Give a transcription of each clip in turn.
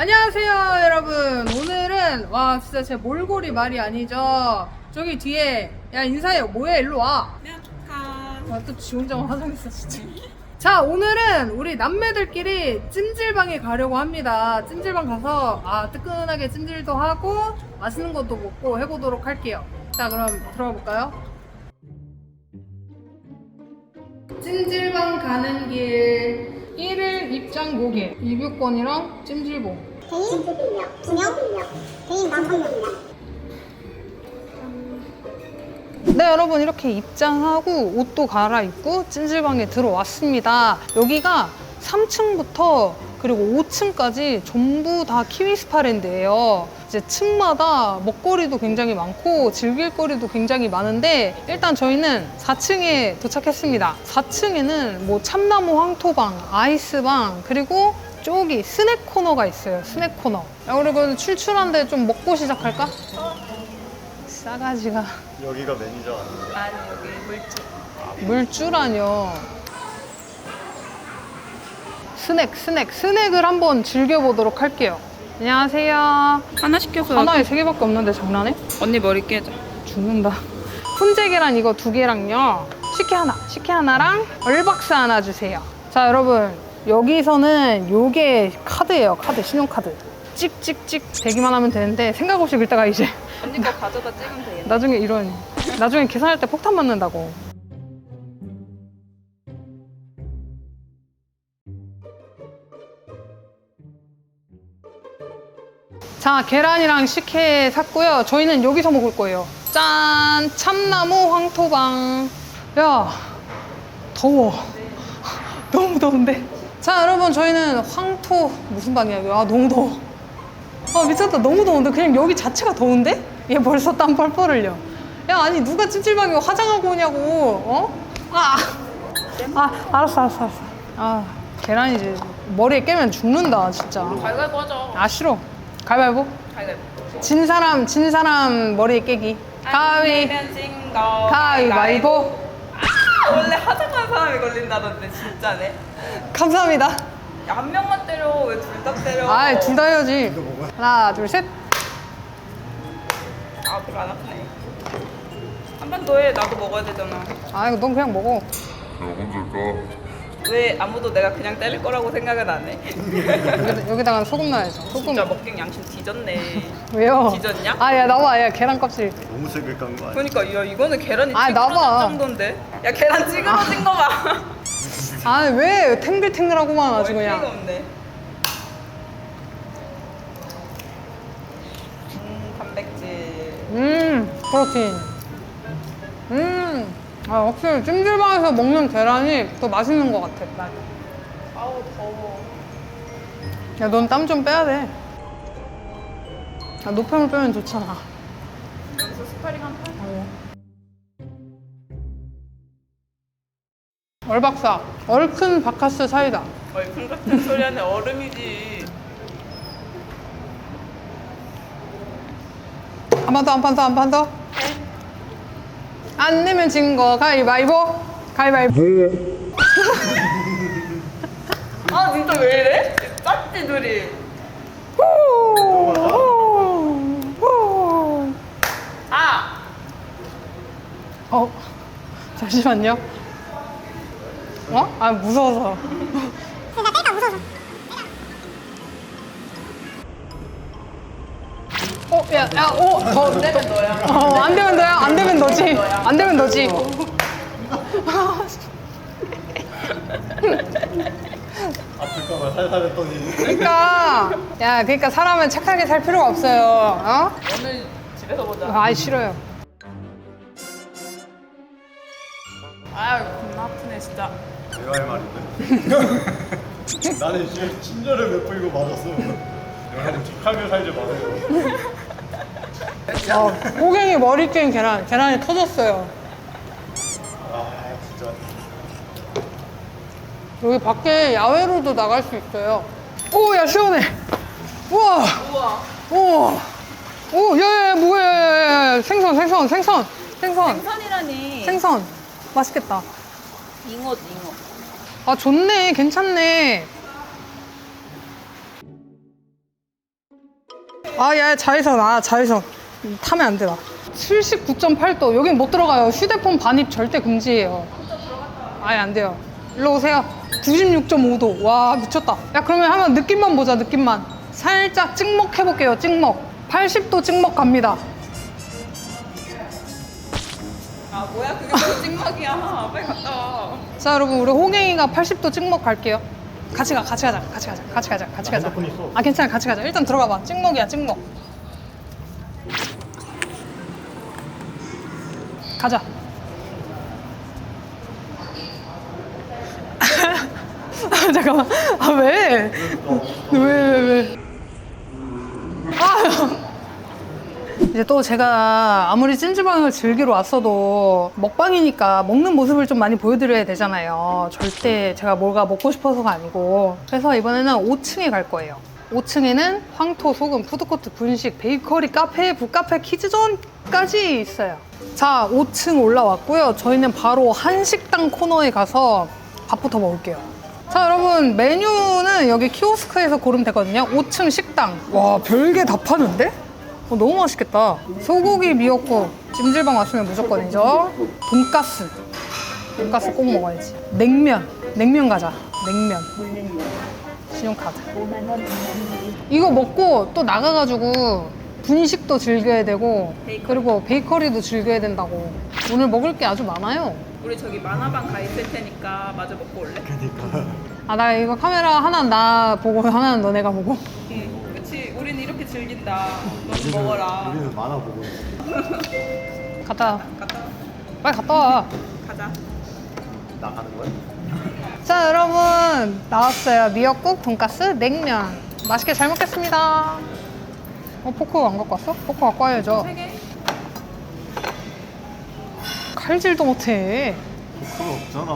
안녕하세요 여러분. 오늘은 와 진짜 제 몰골이 말이 아니죠. 저기 뒤에 야 인사해. 뭐해? 일로 와. 아, 또지 혼자만 화장했어 진짜. 자 오늘은 우리 남매들끼리 찜질방에 가려고 합니다. 찜질방 가서 아 뜨끈하게 찜질도 하고 맛있는 것도 먹고 해보도록 할게요. 자 그럼 들어가 볼까요? 찜질방 가는 길 1일 입장 모계 입유권이랑 찜질봉 대인 두 명, 두 명, 대인 다섯 명이야. 네 여러분 이렇게 입장하고 옷도 갈아입고 찜질방에 들어왔습니다. 여기가 3층부터 그리고 5층까지 전부 다 키위스파랜드예요. 이제 층마다 먹거리도 굉장히 많고 즐길 거리도 굉장히 많은데 일단 저희는 4층에 도착했습니다. 4층에는 뭐 참나무 황토방, 아이스방 그리고 저기 스낵 코너가 있어요 스낵 코너 야 그리고 출출한데 좀 먹고 시작할까? 싸가지가 여기가 매니저 아니에요? 아니 여기 물집 물주라뇨. 스낵, 스낵, 스낵을 한번 즐겨보도록 할게요. 안녕하세요. 하나 시켜서 하나에 세 개밖에 없는데 장난해? 언니 머리 깨져 죽는다. 훈제 계란 이거 두 개랑요. 식혜 하나, 식혜 하나랑 얼박스 하나 주세요. 자, 여러분. 여기서는 요게 카드예요. 카드, 신용카드. 찍찍찍 대기만 하면 되는데 생각 없이 긁다가 이제 언니 거 가져다 찍으면 되겠네 나중에 이런 나중에 계산할 때 폭탄 맞는다고. 자, 계란이랑 식혜 샀고요. 저희는 여기서 먹을 거예요. 짠! 참나무 황토방. 야, 더워. 너무 더운데. 자, 여러분, 저희는 황토, 무슨 방이야, 이거. 아, 너무 더워. 아 미쳤다. 너무 더운데? 그냥 여기 자체가 더운데? 얘 벌써 땀 뻘뻘 흘려 야 아니 누가 찜질방에 화장하고 오냐고 어? 아, 아 알았어 알았어 알았어. 아 계란이지. 머리에 깨면 죽는다 진짜. 가위바위보 하자 아 싫어. 가위바위보? 가위바위보. 진 사람 진 사람 머리에 깨기. 가위. 가위바위보 아, 원래 화장한 사람이 걸린다던데 진짜네 감사합니다. 야, 한 명만 때려. 왜 둘 다 때려? 아 둘 다 해야지. 하나 둘 셋. 아 별로 안 아프네. 한 번 더 해. 나도 먹어야 되잖아. 아 이거 넌 그냥 먹어. 왜 아무도 내가 그냥 때릴 거라고 생각은 안 해? 여기다, 여기다가 소금 넣어야죠. 소금. 진짜 먹갱 양심 뒤졌네. 왜요? 뒤졌냐? 아 야 나와. 야 계란 껍질. 너무 세게 깐거 아니야? 그러니까 야 이거는 계란이 아, 찌그러질 나봐. 정도인데? 야 계란 찌그러진 거 봐 아왜 탱글탱글하고만 아주 그냥. 없네 음 단백질. 음 프로틴. 음 아 확실히 찜질방에서 먹는 계란이 더 맛있는 것 같아. 아우 더워. 야 넌 땀 좀 빼야 돼. 아, 노폐물 빼면 좋잖아. 여기서 스파링 한 판? 얼박사 얼큰 바카스 사이다. 얼큰 같은 소리 하네 얼음이지. 한 판 더 한 판 더 한 판 더. 안 내면 진 거. 가위바위보. 가위바위보. 아 진짜 왜 이래? 짰지 둘이. 후, 후, 후. 아! 어 잠시만요 어? 아 무서워서 그러니까 뺄까 무서워서. 어, 야, 야, 어, 더, 안 되면 너야 어, 안 되면 너야, 안 되면 너지, 안 되면 너지. 아플까봐 살살 했더니 그러니까, 야, 그러니까 사람은 착하게 살 필요가 없어요. 어? 오늘 집에서 보자 아이 싫어요. 아유 겁나 아프네 진짜 내가 할 말인데. 나는 진- 친절을 베풀고 맞았어. 여러분 착하게 살지 마세요. 어, 호갱이 머리 낀 계란, 계란이 터졌어요. 아 진짜. 여기 밖에 야외로도 나갈 수 있어요. 오, 야 시원해. 우와, 우와. 오, 오, 야, 야, 야, 뭐야, 야, 야, 야, 생선, 생선, 생선, 생선, 생선이라니. 생선, 맛있겠다. 잉어지 잉어 아 좋네 괜찮네 아, 야, 자외선, 아, 자외선. 타면 안 돼, 나. 79.8도. 여긴 못 들어가요. 휴대폰 반입 절대 금지예요. 아예 안 돼요. 일로 오세요. 96.5도. 와, 미쳤다. 야, 그러면 한번 느낌만 보자, 느낌만. 살짝 찍먹 해볼게요, 찍먹. 80도 찍먹 갑니다. 아 뭐야 그게 뭐 찍먹이야. 빨리 갔다 와. 자, 여러분, 우리 호갱이가 80도 찍먹 갈게요. 같이 가, 같이 가자, 같이 가자, 같이 가자, 같이 가자. 핸드폰 있어. 아, 괜찮아, 같이 가자. 일단 들어가 봐. 찍먹이야, 찍먹. 가자. 아, 잠깐만. 아, 왜? 왜, 왜, 왜? 아! 이제 또 제가 아무리 찜질방을 즐기러 왔어도 먹방이니까 먹는 모습을 좀 많이 보여드려야 되잖아요. 절대 제가 뭐가 먹고 싶어서가 아니고. 그래서 이번에는 5층에 갈 거예요. 5층에는 황토, 소금, 푸드코트, 분식, 베이커리, 카페, 북카페, 키즈존까지 있어요. 자, 5층 올라왔고요. 저희는 바로 한식당 코너에 가서 밥부터 먹을게요. 자, 여러분, 메뉴는 여기 키오스크에서 고르면 되거든요. 5층 식당. 와, 별게 다 파는데? 어, 너무 맛있겠다. 소고기 미역국. 찜질방 왔으면 무조건이죠. 돈가스. 돈가스 꼭 먹어야지. 냉면. 냉면 가자. 냉면. 신용카드. 이거 먹고 또 나가가지고 분식도 즐겨야 되고 그리고 베이커리도 즐겨야 된다고. 오늘 먹을 게 아주 많아요. 우리 저기 만화방 가 있을 테니까 마저 먹고 올래? 그니까. 아, 나 이거 카메라 하나는 나 보고 하나는 너네가 보고. 응. 즐긴다. 너도 먹어라. 우리는 만화 보고. 갔다 와. 갔다 와. 빨리 갔다 와. 가자. 나가는 거야? 자, 여러분. 나왔어요. 미역국, 돈가스, 냉면. 맛있게 잘 먹겠습니다. 어, 포크 안 갖고 왔어? 포크 갖고 와야죠. 세 개. 칼질도 못해. 그거 없잖아.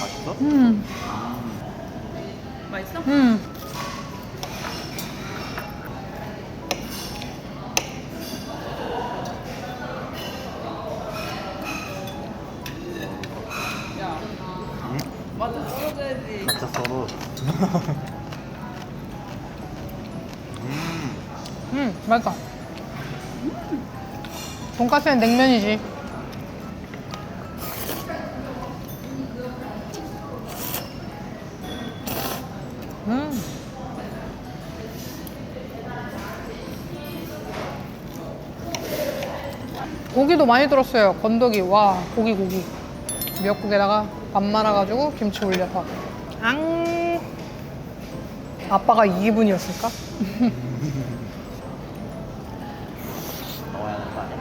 맛있어? 음, 맛있어? 음. 맞아 썰어줘야지. 진짜 서로. 음, 맛있다. 돈가스는 냉면이지. 음. 고기도 많이 들었어요. 건더기. 와, 고기, 고기. 미역국에다가 밥 말아가지고 김치 올려서. 앙. 아빠가 2인분이었을까? 나와야 하는 거 아니야?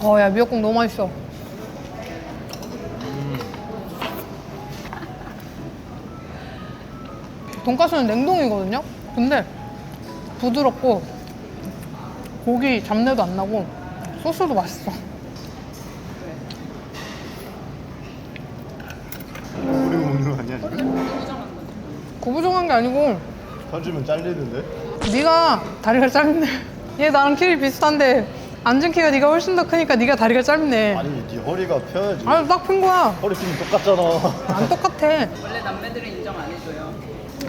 어, 야, 미역국 너무 맛있어. 돈가스는 냉동이거든요? 근데 부드럽고 고기 잡내도 안 나고 소스도 맛있어. 우리 먹는 거 아니야 지금? 고부정한 게 아니고 터지면 잘리는데? 네가 다리가 짧네. 얘 나랑 키를 비슷한데 앉은 키가 네가 훨씬 더 크니까 네가 다리가 짧네. 아니 네 허리가 펴야지. 아니 딱핀 거야. 허리 핀 똑같잖아. 안 똑같아. 원래 남매들은 인정 안 해줘요.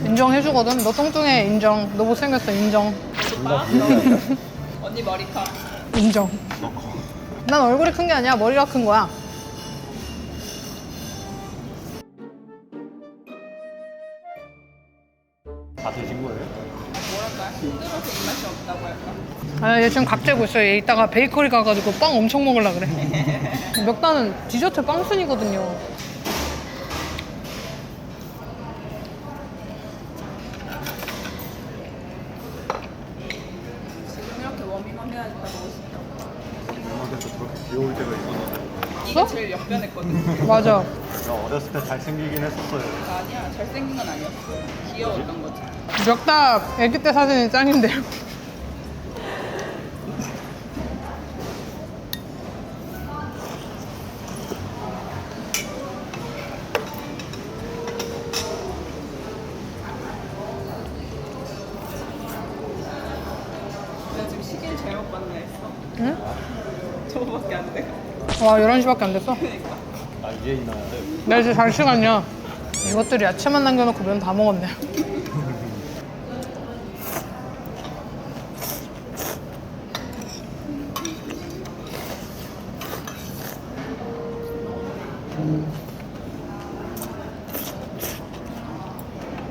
인정해주거든. 너 뚱뚱해 인정. 너 못생겼어 인정. 오빠 언니 머리카. 인정. 난 얼굴이 큰 게 아니야. 머리가 큰 거야. 다 드신 거예요? 뭐랄까? 뜯어서 입맛이 없다고 할까? 아, 얘 지금 각 재고 있어요. 얘 이따가 베이커리 가가지고 빵 엄청 먹으려 그래. 몇 단은 디저트 빵순이거든요. 지금 이렇게 워밍업 해야지 다 먹을 수 있다. 엄마한테 저렇게 귀여울 때가 있었는데. 이게 어? 제일 역변했거든. 맞아. 나 어렸을 때 잘생기긴 했었어요. 아니야 잘생긴 건 아니었어. 귀여웠던 거지. 멱다 애기 때 사진이 짱인데요. 잘못 봤나 했어. 응? 저거밖에 안 돼. 와 11시밖에 안 됐어? 아있 나야 돼. 나 이제 잘 시간이야 이것들 이 야채만 남겨놓고 면 다 먹었네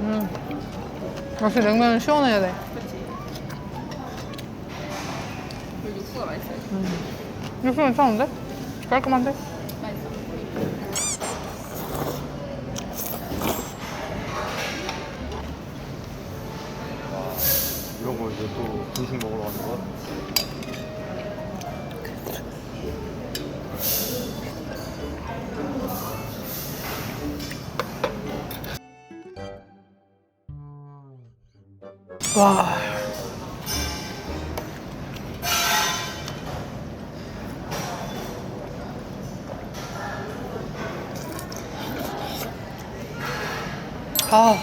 음. 역시 냉면은 시원해야 돼. 그리고 육수가 맛있어요. 육수 괜찮은데? 깔끔한데? 와. 아,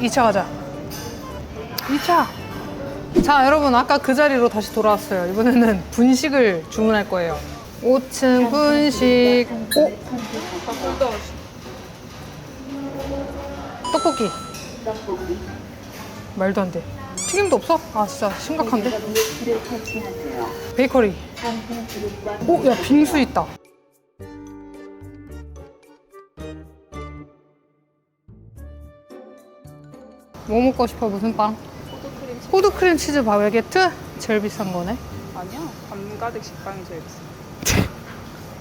2차 가자. 2차. 자, 여러분, 아까 그 자리로 다시 돌아왔어요. 이번에는 분식을 주문할 거예요. 5층 분식. 오! 떡볶이. 말도 안 돼. 튀김도 없어? 아 진짜 심각한데? 베이커리. 오, 야 빙수 있다. 뭐 먹고 싶어? 무슨 빵? 포도크림 치 포드크림 치즈 바게트? 제일 비싼 거네. 아니야. 밤 가득 식빵이 제일 비싸.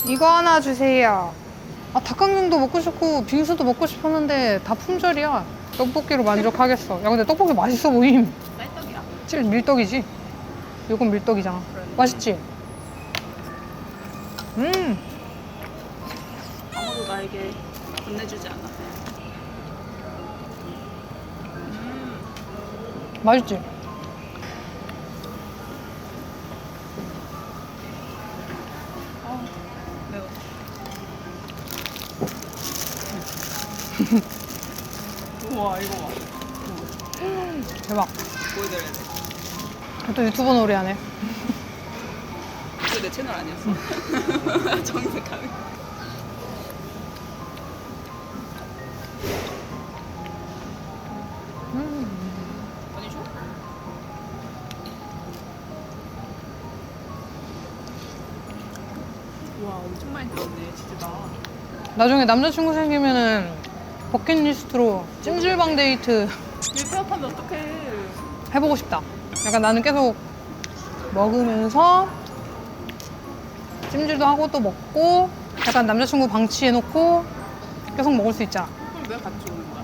이거 하나 주세요. 아 닭강정도 먹고 싶고 빙수도 먹고 싶었는데 다 품절이야. 떡볶이로 만족하겠어. 야 근데 떡볶이 맛있어 보임. 실 밀떡이지? 이건 밀떡이잖아. 맛있지? 음, 아무도 나에게 건네주지 않아. 맛있지? 아, 매워. 우와, 이거 봐. 대박. 보여드려야 돼. 또 유튜버 놀이하네. 이거 내 채널 아니었어. 정색하는 줘? 와, 엄청 많이 들었네, 치즈가. 나중에 남자친구 생기면은 버킷리스트로 찜질방 데이트 일 폐업하면 어떡해. 해보고 싶다. 약간 나는 계속 먹으면서 찜질도 하고 또 먹고 약간 남자친구 방치해놓고 계속 먹을 수 있잖아. 그럼 왜 같이 오는 거야?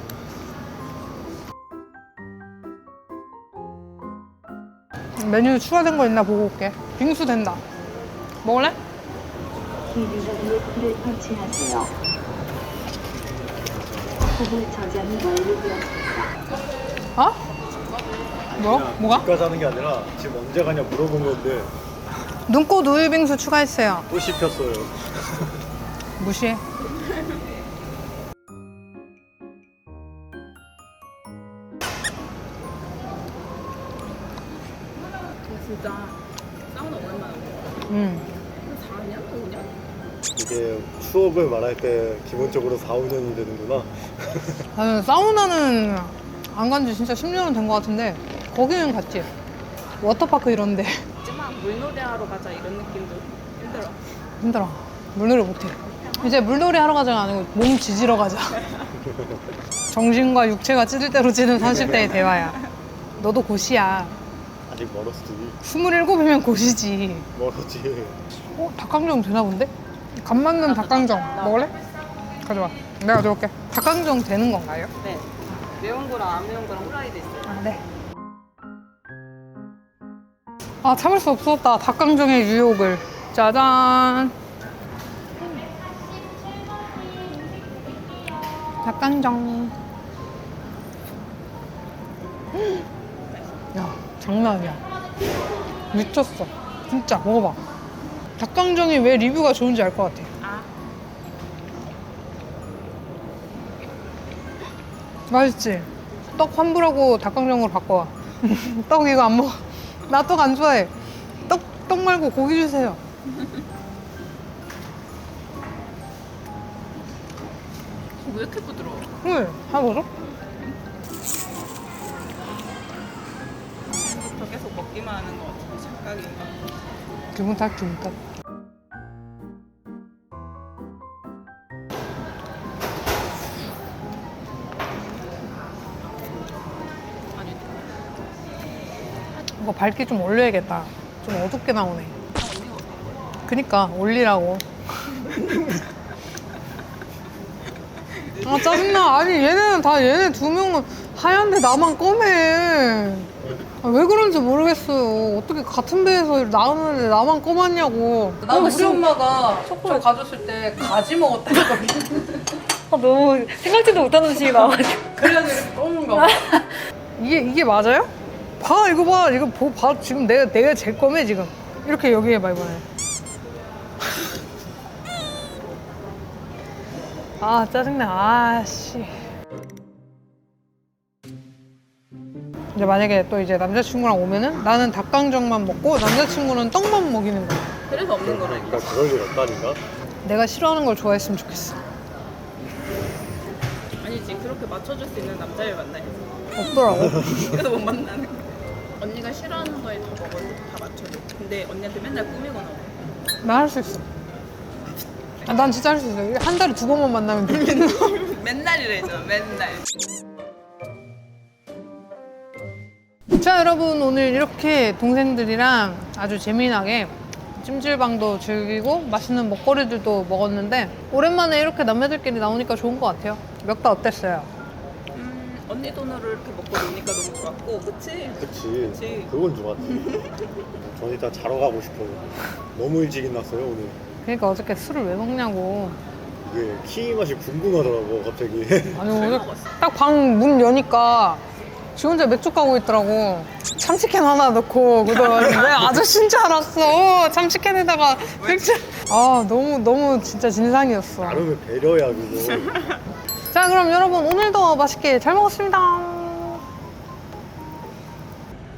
메뉴 추가된 거 있나 보고 올게. 빙수 된다. 먹을래? 저장이 완료되었습니다. 어? 뭐? 뭐가? 집까지 하는 게 아니라 지금 언제 가냐 물어본 건데 눈꽃 우유 빙수 추가했어요. 또 씹혔어요. 무시해. 진짜 사우나 오랜만에. 음. 한 4년? 5년? 이게 추억을 말할 때 기본적으로 4, 5년이 되는구나. 나는 사우나는 안 간 지 진짜 10년은 된 것 같은데 거기는 갔지. 워터파크 이런데 하지만 물놀이 하러 가자 이런 느낌도 힘들어. 힘들어. 물놀이 못해. 이제 물놀이 하러 가자가 아니고 몸 지지러 가자. 정신과 육체가 찢을 대로 찌는 30대의 대화야. 너도 고시야. 아직 멀었지. 27이면 고시지. 멀었지. 어? 닭강정 되나 본데? 간 맞는 닭강정 먹을래? 가져와. 내가 가져올게. 닭강정 되는 건가요? 네. 매운 거랑 안 매운 거랑 후라이드 있어요. 아, 네. 아, 참을 수 없었다. 닭강정의 유혹을. 짜잔. 닭강정. 야, 장난 아니야. 미쳤어. 진짜 먹어봐. 닭강정이 왜 리뷰가 좋은지 알 것 같아. 아, 맛있지? 떡 환불하고 닭강정으로 바꿔. 떡 이거 안 먹어. 나 떡 안 좋아해. 떡 떡 말고 고기 주세요. 왜 이렇게 부드러워? 응, 한번 보죠. 지금부터 계속 먹기만 하는 것 같은데 착각인가? 기분 탓, 기분 탓. 이거 밝기 좀 올려야겠다. 좀 어둡게 나오네. 그니까 올리라고. 아 짜증나. 아니 얘네는 다 얘네 두 명은 하얀데 나만 검해. 아, 왜 그런지 모르겠어요. 어떻게 같은 배에서 나오는데 나만 검았냐고. 나 우리 엄마가 저 가졌을 때 가지 먹었다니까. 아, 너무 생각지도 못한 음식이 나와가지고. 그래야지 이렇게 봐. 이게 이게 맞아요? 봐 이거 봐 이거 보, 봐 지금 내가 내가 제일 검해 지금. 이렇게 여기 해봐 이번에. 아 짜증나 아씨 이제 만약에 또 이제 남자친구랑 오면은 나는 닭강정만 먹고 남자친구는 떡만 먹이는 거야 그래서 없는 거라니까. 그러니까 그럴 일 없다니까. 내가 싫어하는 걸 좋아했으면 좋겠어 아니지 그렇게 맞춰줄 수 있는 남자를 만나야지. 없더라고 그래서 못 만나는 거야. 언니가 싫어하는 거에 다 먹어도 다 맞춰줘. 근데 언니한테 맨날 꾸미고 나와. 나할 수 있어 아, 난 진짜 할 수 있어 한 달에 두 번만 만나면 돼 맨날 이래잖아 맨날. 자 여러분 오늘 이렇게 동생들이랑 아주 재미나게 찜질방도 즐기고 맛있는 먹거리들도 먹었는데 오랜만에 이렇게 남매들끼리 나오니까 좋은 것 같아요 몇 달 어땠어요? 음, 언니 돈으로 이렇게 먹고 노니까 너무 좋았고 그치? 그치. 그치. 그건 좋았지. 전 일단 자러 가고 싶어요. 너무 일찍 일났어요 오늘. 그러니까 어저께 술을 왜 먹냐고 이게 키위 맛이 궁금하더라고 갑자기. 아니 어제 딱방 문 여니까 지 혼자 맥주 까고 있더라고 참치캔 하나 넣고 그러더니 왜 아저씨인 줄 알았어 참치캔에다가 맥주 아 너무 너무 진짜 진상이었어 나름의 배려야 그거. 자 그럼 여러분 오늘도 맛있게 잘 먹었습니다.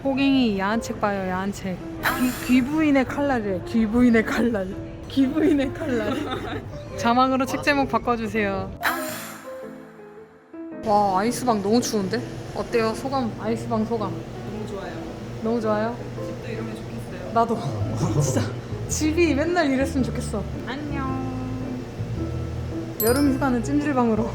호갱이 야한 책 봐요 야한 책. 귀, 귀부인의 칼날이래 귀부인의 칼날. 귀부인의 칼날. 자막으로 책 제목 바꿔주세요. 와 아이스방 너무 추운데? 어때요? 소감? 아이스방 소감? 너무 좋아요. 너무 좋아요? 집도 이러면 좋겠어요. 나도. 진짜. 집이 맨날 이랬으면 좋겠어. 안녕 여름 휴가는 찜질방으로